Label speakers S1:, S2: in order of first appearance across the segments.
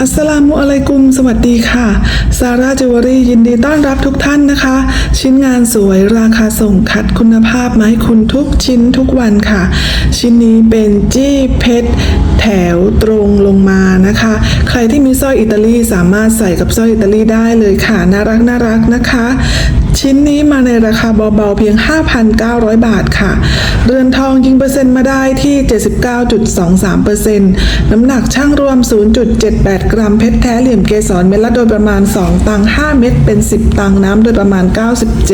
S1: อัสสลามุอะลัยกุม สวัสดีค่ะ ซาร่าจิวเวลรี่ยินดีต้อนรับทุกท่านนะคะ ชิ้นงานสวยราคาส่งคัดคุณภาพมาให้คุณทุกชิ้นทุกวันค่ะ ชิ้นนี้เป็นจี้เพชรแถวตรงลงมานะคะ ใครที่มีสร้อยอิตาลีสามารถใส่กับสร้อยอิตาลีได้เลยค่ะ น่ารักน่ารักนะคะ ชิ้นนี้มาในราคาเบาๆเพียง 5,900 บาทค่ะ เรือนทองยิงเปอร์เซ็นต์มาได้ที่ 79.23%น้ำหนักช่างรวม 0.78 กรัมเพชรแท้เหลี่ยมเกสรเม็ดละโดยประมาณ 2 ตัง 5 เม็ดเป็น 10 ตังน้ำโดยประมาณ 97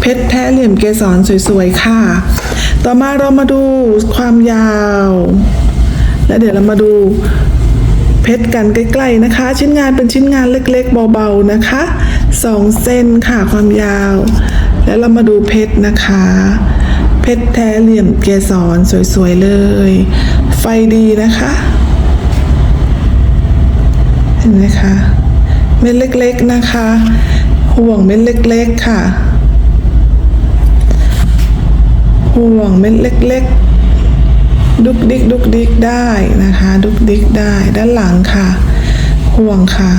S1: เพชรแท้เหลี่ยมเกสรสวยๆ ค่ะ ต่อมาเรามาดูความยาว และเดี๋ยวเรามาดูเพชรกันใกล้ๆนะคะ ชิ้นงานเป็นชิ้นงานเล็กๆ เบาๆนะคะ 2เส้นค่ะความยาว แล้วเรามาดูเพชรนะคะ เพชรแท้เหลี่ยมเกสรสวยๆเลย ไฟดีนะคะ เห็นไหมคะเม็ดเล็กๆนะคะ ห่วงเม็ดเล็กๆค่ะ ห่วงเม็ดเล็กๆ ดุกดิกดุกดิกได้นะคะ ดุกดิกได้ด้านหลังค่ะ ห่วงค่ะ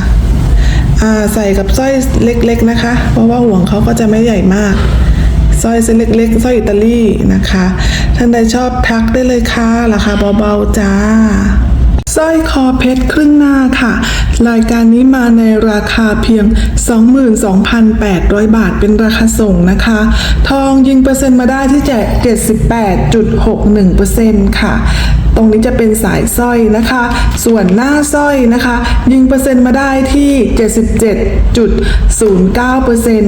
S1: ใส่กับสร้อยเล็กๆนะคะ เพราะว่าห่วงเขาก็จะไม่ใหญ่มากสร้อยเส้นเล็กๆสร้อยอิตาลีนะคะ ท่านใดชอบทักได้เลยค่ะ ราคาเบาๆจ้า สร้อยคอเพชรครึ่งหน้าค่ะ รายการนี้มาในราคาเพียง 22,800 บาทเป็นราคาส่งนะคะ ทองยิงเปอร์เซ็นต์มาได้ที่78.61%ค่ะตรงนี้จะเป็นสายสร้อยนะคะ ส่วนหน้าสร้อยนะคะ ยิงเปอร์เซ็นต์มาได้ที่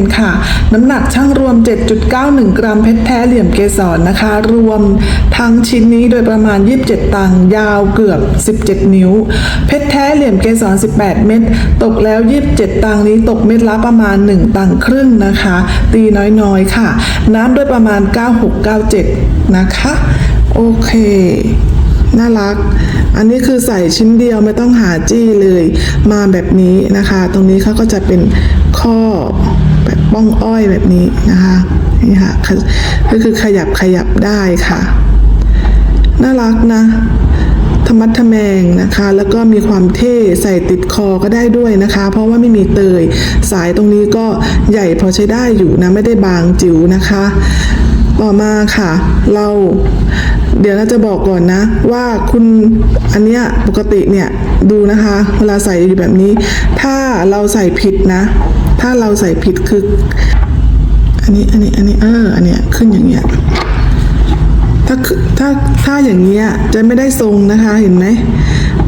S1: 77.09%ค่ะ น้ำหนักช่างรวม 7.91 กรัมเพชรแท้เหลี่ยมเกสรนะคะ รวมทั้งชิ้นนี้โดยประมาณ 27 ตังยาวเกือบ7 นิ้ว เพชรแท้เหลี่ยมเกสร18 เม็ดตกแล้ว 27 ตังนี้ตกเม็ดละประมาณ 1 ตังครึ่งนะคะ ตีน้อยๆค่ะน้ำโดยประมาณ 9697 นะคะ โอเคน่ารัก อันนี้คือใส่ชิ้นเดียวไม่ต้องหาจี้เลย มาแบบนี้นะคะ ตรงนี้เขาก็จะเป็นข้อแบบป้องอ้อยแบบนี้นะคะ นี่ค่ะ ก็คือขยับขยับได้ค่ะ น่ารักนะ ธรรมัดทะแมงนะคะ แล้วก็มีความเท่ใส่ติดคอก็ได้ด้วยนะคะ เพราะว่าไม่มีเตย สายตรงนี้ก็ใหญ่พอใช้ได้อยู่นะ ไม่ได้บางจิ๋วนะคะ ต่อมาค่ะ เราเดี๋ยวเราจะบอกก่อนนะ ว่าคุณอันเนี้ยปกติเนี่ยดูนะคะ เวลาใส่อยู่แบบนี้ ถ้าเราใส่ผิดนะ ถ้าเราใส่ผิดคือ อันนี้อันนี้อันนี้เอออันเนี้ยขึ้นอย่างเงี้ย ถ้าถ้าถ้าอย่างเงี้ยจะไม่ได้ทรงนะคะเห็นไหม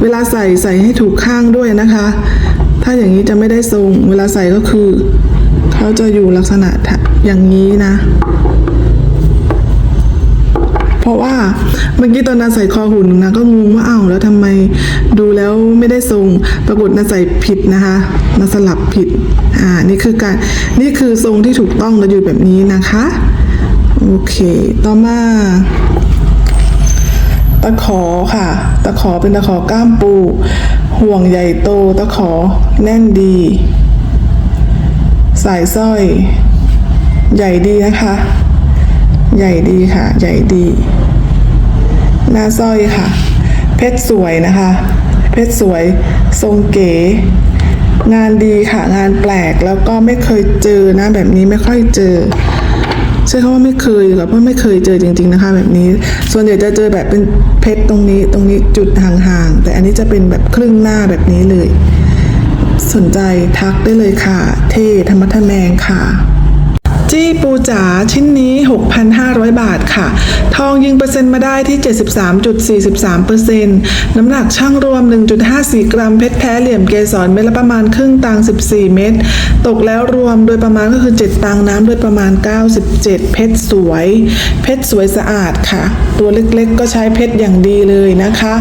S1: เวลาใส่ใส่ให้ถูกข้างด้วยนะคะ ถ้าอย่างนี้จะไม่ได้ทรง เวลาใส่ก็คือเขาจะอยู่ลักษณะอย่างนี้นะ เพราะว่าเมื่อกี้ตอนนาใส่คอหุ่นนะก็งงว่าอ้าวแล้วทำไมดูแล้วไม่ได้ทรง ปรากฏนาใส่ผิดนะคะนาสลับผิดอ่านี่คือการนี่คือทรงที่ถูกต้องเราอยู่แบบนี้นะคะ โอเค ต่อมา ตะขอค่ะ ตะขอเป็นตะขอก้ามปู ห่วงใหญ่โต ตะขอแน่นดี สายสร้อย ใหญ่ดีนะคะ ใหญ่ดีค่ะ ใหญ่ดี หน้าสร้อยค่ะ เพชรสวยนะคะ เพชรสวย ทรงเก๋ งานดีค่ะ งานแปลกแล้วก็ไม่เคยเจอนะแบบนี้ไม่ค่อยเจอ ใช่คำว่าไม่เคยหรอกเพราะไม่เคยเจอจริง ๆนะคะ แบบนี้ ส่วนใหญ่จะเจอแบบเป็นเพชรตรงนี้ตรงนี้จุดห่างๆ แต่อันนี้จะเป็นแบบครึ่งหน้าแบบนี้เลย สนใจทักได้เลยค่ะ เท่ธรรมะทะแมงค่ะ จี้ปูจ๋าชิ้นนี้ 6,500 บาทค่ะ ทองยิงเปอร์เซ็นต์มาได้ที่ 73.43%น้ำหนักช่างรวม 1.54 กรัมเพชรแท้เหลี่ยมเกสรเม็ดละประมาณครึ่งตัง14 เม็ดตกแล้วรวมโดยประมาณก็คือ 7 ตังน้ำโดยประมาณ 97 เพชรสวย เพชรสวยสะอาดค่ะ ตัวเล็กๆ ก็ใช้เพชรอย่างดีเลยนะคะ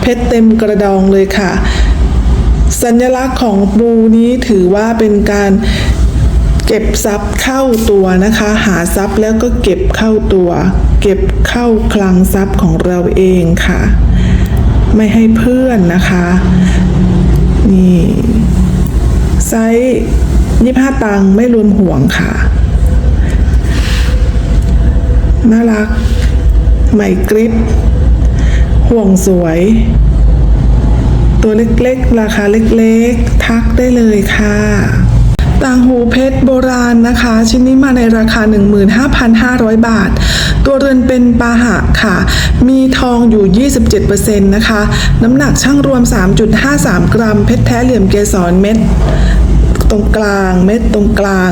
S1: เพชรเต็มกระดองเลยค่ะ สัญลักษณ์ของปูนี้ถือว่าเป็นการ เก็บทรัพย์เข้าตัวนะคะ หาทรัพย์แล้วก็เก็บเข้าตัว เก็บเข้าคลังทรัพย์ของเราเองค่ะ ไม่ให้เพื่อนนะคะนี่ไซส์ยี่ห้าตังไม่รวมห่วงค่ะ น่ารัก ใหม่กริป ห่วงสวย ตัวเล็กๆ ราคาเล็กๆ ทักได้เลยค่ะ ต่างหูเพชรโบราณนะคะ ชิ้นนี้มาในราคา 15,500 บาท ตัวเรือนเป็นปาหะค่ะ มีทองอยู่ 27%นะคะ น้ำหนักช่างรวม 3.53 กรัม เพชรแท้เหลี่ยมเกสรเม็ดตรงกลาง เม็ดตรงกลาง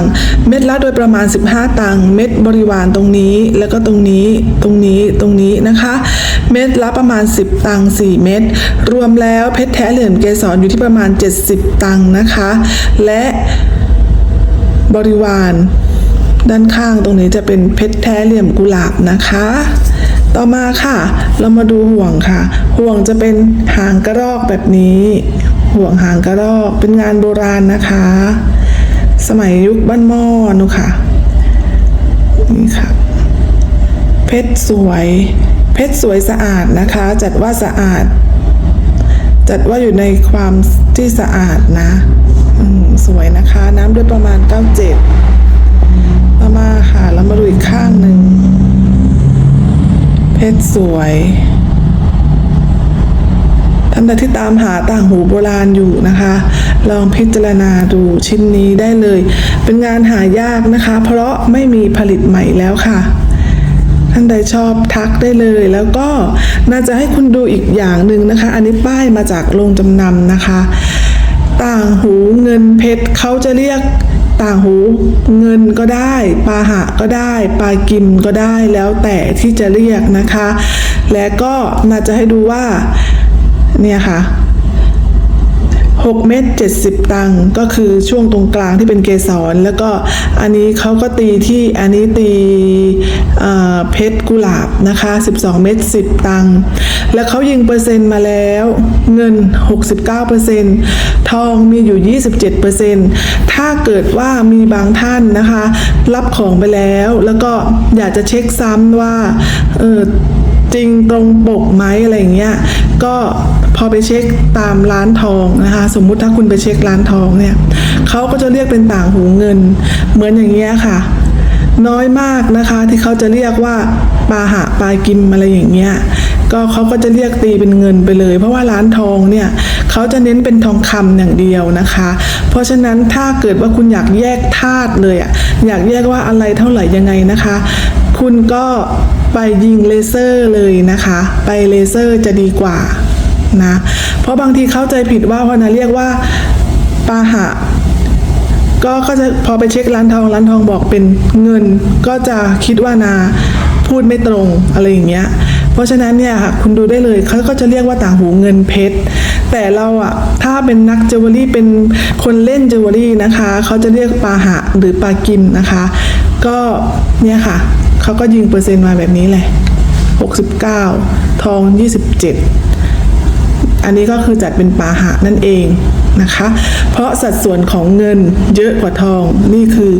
S1: เม็ดละโดยประมาณ 15 ตังค์เม็ดบริวารตรงนี้ แล้วก็ตรงนี้ตรงนี้ตรงนี้นะคะ เม็ดละประมาณ 10 ตังค์4เม็ดรวมแล้วเพชรแท้เหลี่ยมเกสรอยู่ที่ประมาณ 70 ตังค์นะคะ และ บริวาร ด้านข้างตรงนี้จะเป็นเพชรแท้เหลี่ยมกุหลาบนะคะ ต่อมาค่ะ เรามาดูห่วงค่ะ ห่วงจะเป็นหางกระรอกแบบนี้ ห่วงหางกระรอกเป็นงานโบราณนะคะ สมัยยุคบ้านหม้อนุค่ะนี่ค่ะ เพชรสวย เพชรสวยสะอาดนะคะ จัดว่าสะอาด จัดว่าอยู่ในความที่สะอาดนะ สวยนะคะ น้ำด้วยประมาณ 97ต่อมาค่ะเรามาดูอีกข้างหนึ่ง เพชรสวยท่านใดที่ตามหาต่างหูโบราณอยู่นะคะ ลองพิจารณาดูชิ้นนี้ได้เลย เป็นงานหายากนะคะ เพราะไม่มีผลิตใหม่แล้วค่ะ ท่านใดชอบทักได้เลย แล้วก็น่าจะให้คุณดูอีกอย่างหนึ่งนะคะ อันนี้ป้ายมาจากโรงจำนำนะคะ ต่างหูเงินเพชรเขาจะเรียกต่างหูเงินก็ได้ปาหะก็ได้ปากิมก็ได้แล้วแต่ที่จะเรียกนะคะ และก็น่าจะให้ดูว่าเนี่ยค่ะ 6 เม็ด70 ตังค์ก็คือช่วงตรงกลางที่เป็นเกสรแล้วก็อันนี้เขาก็ตีที่อันนี้ตีเพชรกุหลาบนะคะ 12 เม็ด10 ตังค์แล้วเขายิงเปอร์เซ็นต์มาแล้วเงิน 69%ทองมีอยู่ 27%ถ้าเกิดว่ามีบางท่านนะคะ รับของไปแล้วแล้วก็อยากจะเช็คซ้ำว่าเออจริงตรงปกไหมอะไรอย่างเงี้ยก็ อไปเช็คตามร้านทองนะคะ สมมุติถ้าคุณไปเช็คร้านทองเนี่ยเขาก็จะเรียกเป็นต่างหูเงิน เหมือนอย่างเงี้ยค่ะ น้อยมากนะคะที่เขาจะเรียกว่าปาหะปากิมอะไรอย่างเงี้ยก็เขาก็จะเรียกตีเป็นเงินไปเลย เพราะว่าร้านทองเนี่ยเขาจะเน้นเป็นทองคำอย่างเดียวนะคะ เพราะฉะนั้นถ้าเกิดว่าคุณอยากแยกธาตุเลยอะอยากแยกว่าอะไรเท่าไหร่ยังไงนะคะ คุณก็ไปยิงเลเซอร์เลยนะคะ ไปเลเซอร์จะดีกว่า นะ เพราะบางทีเข้าใจผิดว่าพอนะเรียกว่าปาหะก็ก็จะพอไปเช็คร้านทองร้านทองบอกเป็นเงิน ก็จะคิดว่านาพูดไม่ตรงอะไรอย่างเงี้ย เพราะฉะนั้นเนี่ยค่ะคุณดูได้เลยเขาก็จะเรียกว่าต่างหูเงินเพชรแต่เราอะถ้าเป็นนักเจวเวลรี่เป็นคนเล่นเจวเวลรี่นะคะเขาจะเรียกปาหะหรือปากิมนะคะ ก็เนี่ยค่ะเขาก็ยิงเปอร์เซ็นต์มาแบบนี้แหละ 69 ทอง 27 อันนี้ก็คือจัดเป็นปาหะนั่นเองนะคะ เพราะสัดส่วนของเงินเยอะกว่าทอง นี่คือ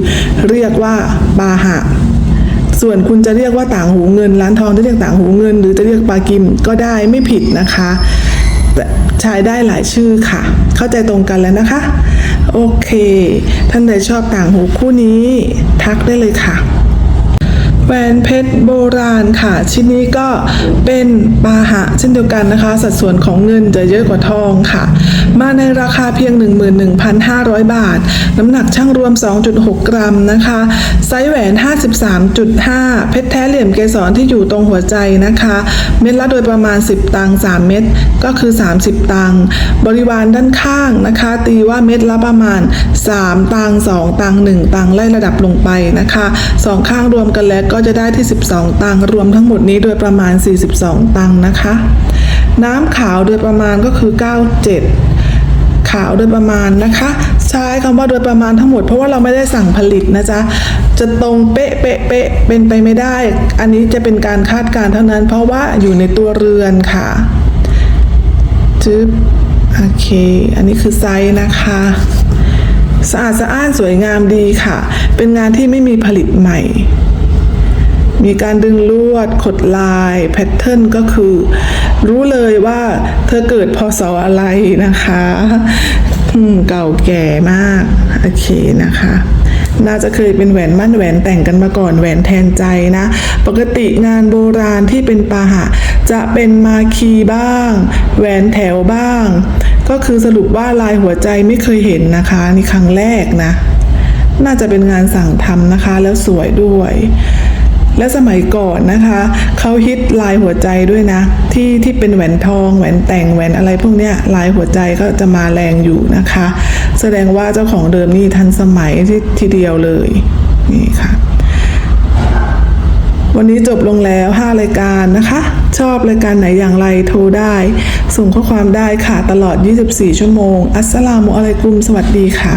S1: เรียกว่าปาหะ ส่วนคุณจะเรียกว่าต่างหูเงิน ร้านทองจะเรียกต่างหูเงิน หรือจะเรียกปากิมก็ได้ไม่ผิดนะคะใช้ได้หลายชื่อค่ะ เข้าใจตรงกันแล้วนะคะ โอเค ท่านใดชอบต่างหูคู่นี้ ทักได้เลยค่ะ แหวนเพชรโบราณค่ะ ชิ้นนี้ก็เป็นปาหะเช่นเดียวกันนะคะ สัดส่วนของเงินจะเยอะกว่าทองค่ะ มาในราคาเพียง 11,500 บาท น้ำหนักช่างรวม 2.6 กรัมนะคะ ไซส์แหวน 53.5 เพชรแท้เหลี่ยมเกสรที่อยู่ตรงหัวใจนะคะ เม็ดละโดยประมาณ 10 ตังค์3เม็ดก็คือ 30 ตังค์บริวารด้านข้างนะคะ ตีว่าเม็ดละประมาณ 3 ตังค์2ตังค์1ตังค์ไล่ระดับลงไปนะคะสองข้างรวมกันแล้วก็จะได้ที่ 12 ตังค์รวมทั้งหมดนี้โดยประมาณ 42 ตังค์นะคะ น้ำขาวโดยประมาณก็คือ 97 ขาวโดยประมาณนะคะ ใช้คำว่าโดยประมาณทั้งหมดเพราะว่าเราไม่ได้สั่งผลิตนะจ๊ะจะตรงเป๊ะเป๊ะเป๊ะเป็นไปไม่ได้ อันนี้จะเป็นการคาดการณ์เท่านั้น เพราะว่าอยู่ในตัวเรือนค่ะจึ๊บโอเค อันนี้คือไซส์นะคะสะอาดสะอ้านสวยงามดีค่ะ เป็นงานที่ไม่มีผลิตใหม่ มีการดึงลวด ขดลายแพทเทิร์นก็คือ รู้เลยว่าเธอเกิดพศอะไรนะคะเก่าแก่มาก โอเคนะคะ น่าจะเคยเป็นแหวนมั่นแหวนแต่งกันมาก่อนแหวนแทนใจนะ ปกติงานโบราณที่เป็นปาหะ จะเป็นมาคีบ้าง แหวนแถวบ้าง ก็คือสรุปว่าลายหัวใจไม่เคยเห็นนะคะ นี่ครั้งแรกนะ น่าจะเป็นงานสั่งทำนะคะแล้วสวยด้วย และสมัยก่อนนะคะเขาฮิตลายหัวใจด้วยนะ ที่ที่เป็นแหวนทองแหวนแต่งแหวนอะไรพวกเนี้ยลายหัวใจก็จะมาแรงอยู่นะคะ แสดงว่าเจ้าของเดิมนี่ทันสมัยที่ทีเดียวเลยนี่ค่ะ วันนี้จบลงแล้ว 5 รายการนะคะ ชอบรายการไหนอย่างไรโทรได้ ส่งข้อความได้ค่ะตลอด 24 ชั่วโมง อัสสลามุอะลัยกุม สวัสดีค่ะ